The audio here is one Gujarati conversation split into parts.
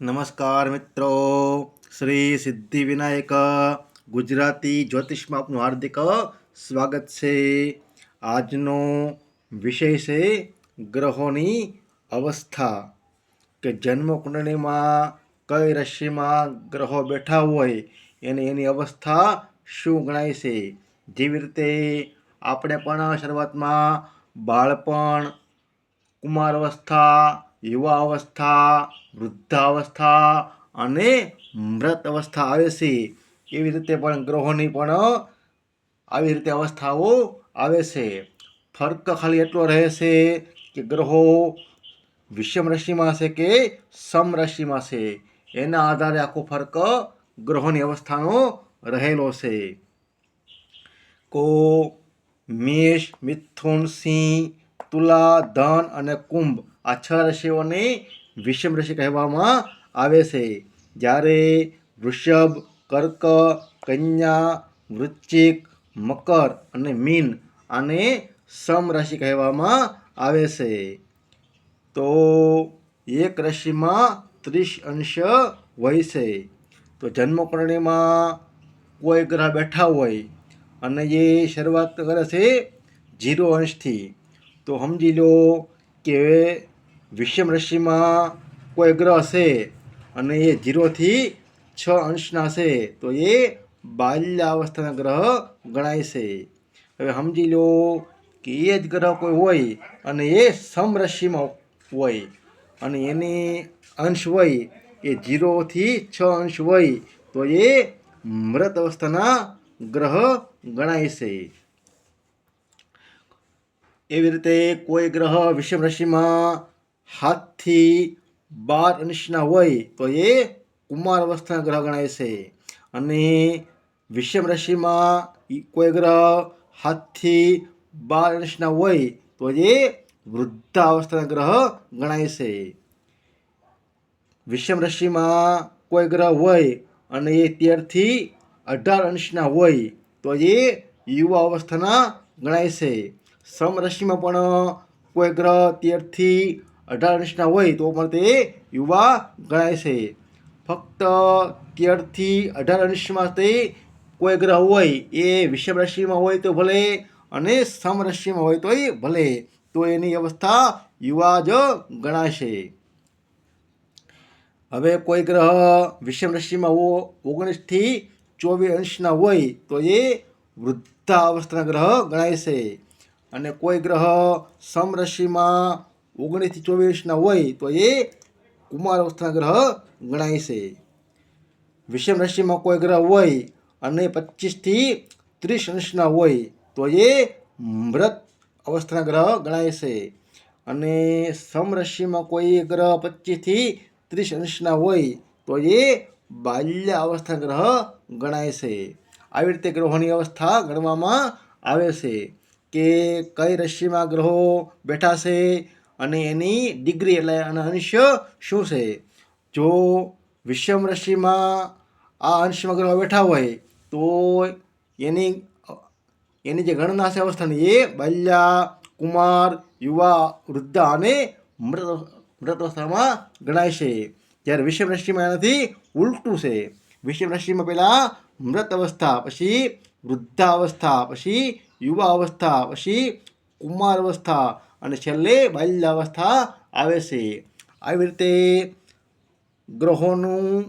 નમસ્કાર મિત્રો. શ્રી સિદ્ધિવિનાયક, ગુજરાતી જ્યોતિષમાં આપનું હાર્દિક સ્વાગત છે. આજનો વિષય છે ગ્રહોની અવસ્થા. કે જન્મ કુંડળીમાં કઈ રાશિમાં ગ્રહો બેઠા હોય એની એની અવસ્થા શું ગણાય છે? જેવી રીતે આપણે પણ શરૂઆતમાં બાળપણ કુમાર અવસ્થા યુવા અવસ્થા વૃદ્ધાવસ્થા અને મૃત અવસ્થા આવે છે. એવી રીતે પણ ગ્રહોની પણ આવી રીતે અવસ્થાઓ આવે છે. ફર્ક ખાલી એટલો રહે છે કે ગ્રહો વિષમ રાશિમાં છે કે સમ રાશિમાં છે. એના આધારે આખો ફર્ક ગ્રહોની અવસ્થાનો રહેલો છે. કો, મેષ, મિથુન, સિંહ તુલા, ધન અને કુંભ આ છ રાશિઓને વિષમ રાશિ કહેવામાં આવે છે. જ્યારે વૃષભ, કર્ક, કન્યા, વૃશ્ચિક, મકર અને મીન આને સમ રાશિ કહેવામાં આવે છે. તો એક રાશિમાં ત્રીસ અંશ હોય છે. તો જન્મકુંડળીમાં કોઈ ગ્રહ બેઠા હોય અને એ શરૂઆત કરે છે જીરો અંશથી. તો સમજી લો કે વિષમ રાશિમાં કોઈ ગ્રહ છે અને એ જીરોથી છ અંશના છે તો એ બાલ્યાવસ્થાના ગ્રહ ગણાય છે. હવે સમજી લો કે એ જ ગ્રહ કોઈ હોય અને એ સમરશિમાં હોય અને એની અંશ હોય, એ જીરોથી છ અંશ હોય, તો એ મૃત અવસ્થાના ગ્રહ ગણાય છે. એવી રીતે કોઈ ગ્રહ વિષમ રાશિમાં હાથથી બાર અંશના હોય તો એ કુમાર અવસ્થાના ગ્રહ ગણાય છે. અને વિષમ રાશિમાં કોઈ ગ્રહ હાથથી બાર અંશના હોય તો એ વૃદ્ધાવસ્થાના ગ્રહ ગણાય છે. વિષમ રાશિમાં કોઈ ગ્રહ હોય અને એ તેરથી અઢાર અંશના હોય તો એ યુવા અવસ્થાના ગણાય છે. સમ રાશિમાં પણ કોઈ ગ્રહ તેરથી અઢાર અંશના હોય તો પણ તે યુવા ગણાય છે. ફક્ત તેરથી અઢાર અંશમાં તે કોઈ ગ્રહ હોય એ વિષમ રાશિમાં હોય તો ભલે અને સમ રાશિમાં હોય તોય ભલે, તો એની અવસ્થા યુવા જ ગણાશે. હવે કોઈ ગ્રહ વિષમ રાશિમાં ઓગણીસથી ચોવીસ અંશના હોય તો એ વૃદ્ધાવસ્થાના ગ્રહ ગણાય છે. અને કોઈ ગ્રહ સમરશિમાં ઓગણીસથી ચોવીસના હોય તો એ કુમાર અવસ્થાના ગ્રહ ગણાય છે. વિષમ રાશિમાં કોઈ ગ્રહ હોય અને પચીસથી ત્રીસ અંશના હોય તો એ મૃત અવસ્થાના ગ્રહ ગણાય છે. અને સમરશિમાં કોઈ ગ્રહ પચીસથી ત્રીસ અંશના હોય તો એ બાલ્ય અવસ્થા ગ્રહ ગણાય છે. આવી રીતે ગ્રહોની અવસ્થા ગણવામાં આવે છે. કે કઈ રાશિમાં ગ્રહો બેઠા છે અને એની ડિગ્રી એટલે અને અંશ શું છે? જો વિષમ રાશિમાં આ અંશમાં ગ્રહો બેઠા હોય, તો એની એની જે ગણના છે અવસ્થાની એ બાલ્યા, કુમાર, યુવા, વૃદ્ધા અને મૃત મૃત અવસ્થામાં ગણાય છે. જ્યારે વિષમ રાશિમાં એનાથી ઉલટું છે. વિષમ રાશિમાં પહેલાં મૃત અવસ્થા, પછી વૃદ્ધાવસ્થા, પછી યુવા અવસ્થા પછી કુમાર અવસ્થા અને છેલ્લે બાલ્યાવસ્થા આવે છે. આવી રીતે ગ્રહોનું,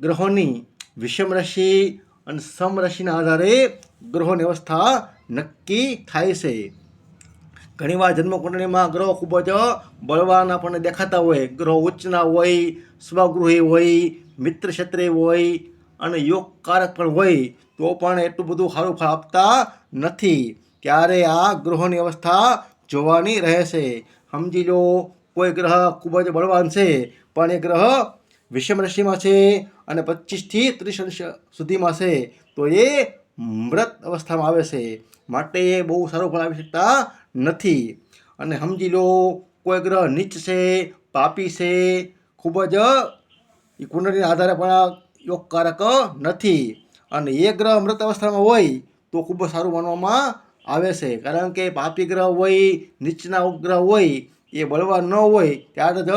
ગ્રહોની વિષમ રાશિ અને સમ રાશિના આધારે ગ્રહોની અવસ્થા નક્કી થાય છે. ઘણીવાર જન્મકુંડળીમાં ગ્રહો ખૂબ જ બળવાન આપણને દેખાતા હોય. ગ્રહો ઉચ્ચના હોય, સ્વગૃહી હોય, મિત્ર ક્ષેત્રે હોય અને યોગકારક પણ હોય. તો પણ એટલું બધું સારું ફળ આપતા નથી. ત્યારે આ ગ્રહોની અવસ્થા જોવાની રહે છે સમજી લો, કોઈ ગ્રહ ખૂબ જ બળવાન છે, પણ એ ગ્રહ વિષમ રાશિમાં છે અને પચીસથી ત્રીસ અંશ સુધીમાં છે, તો એ મૃત અવસ્થામાં આવે છે. માટે એ બહુ સારું ફળ આપી શકતા નથી. અને સમજી લો, કોઈ ગ્રહ નીચ છે, પાપી છે, ખૂબ જ કુંડળીના આધારે પણ યોગકારક નથી. અને એ ગ્રહ મૃત અવસ્થામાં હોય તો ખૂબ જ સારું માનવામાં આવે છે. કારણ કે પાપી ગ્રહ હોય, નીચના ઉપગ્રહ હોય, એ બળવાન ન હોય, ત્યારે જ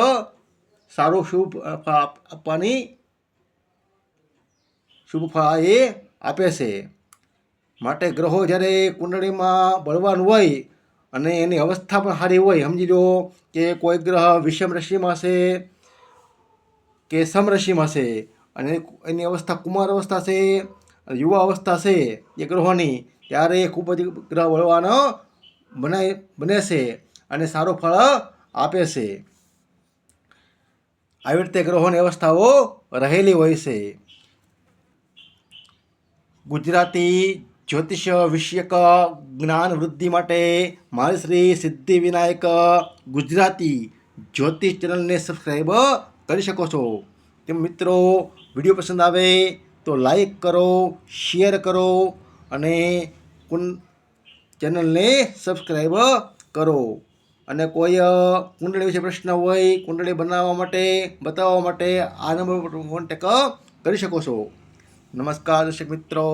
સારું શુભ આપ- આપવાની શુભ ફળ એ આપે છે. માટે ગ્રહો જ્યારે કુંડળીમાં બળવાન હોય અને એની અવસ્થા પણ સારી હોય, સમજી લો કે કોઈ ગ્રહ વિષમ રાશિમાં છે કે સમરશિમાં છે અને એની અવસ્થા કુમાર અવસ્થા છે યુવા અવસ્થા છે એ ગ્રહોની, ત્યારે ખૂબ જ ગ્રહ વળવાનો બનાય બને છે અને સારું ફળ આપે છે. આવી રીતે ગ્રહોની અવસ્થાઓ રહેલી હોય છે. ગુજરાતી જ્યોતિષ વિષયક જ્ઞાન વૃદ્ધિ માટે મારી શ્રી સિદ્ધિ વિનાયક ગુજરાતી જ્યોતિષ ચેનલને સબસ્ક્રાઈબ કરી શકો છો. તેમ મિત્રો, વીડિયો પસંદ આવે તો લાઈક કરો શેર કરો અને કુન ચેનલને સબસ્ક્રાઈબ કરો. અને કોઈ કુંડળી વિશે પ્રશ્ન હોય, કુંડળી બનાવવા માટે, બતાવવા માટે આ નંબર પર કોન્ટેક કરી શકો છો. નમસ્કાર, દર્શક મિત્રો.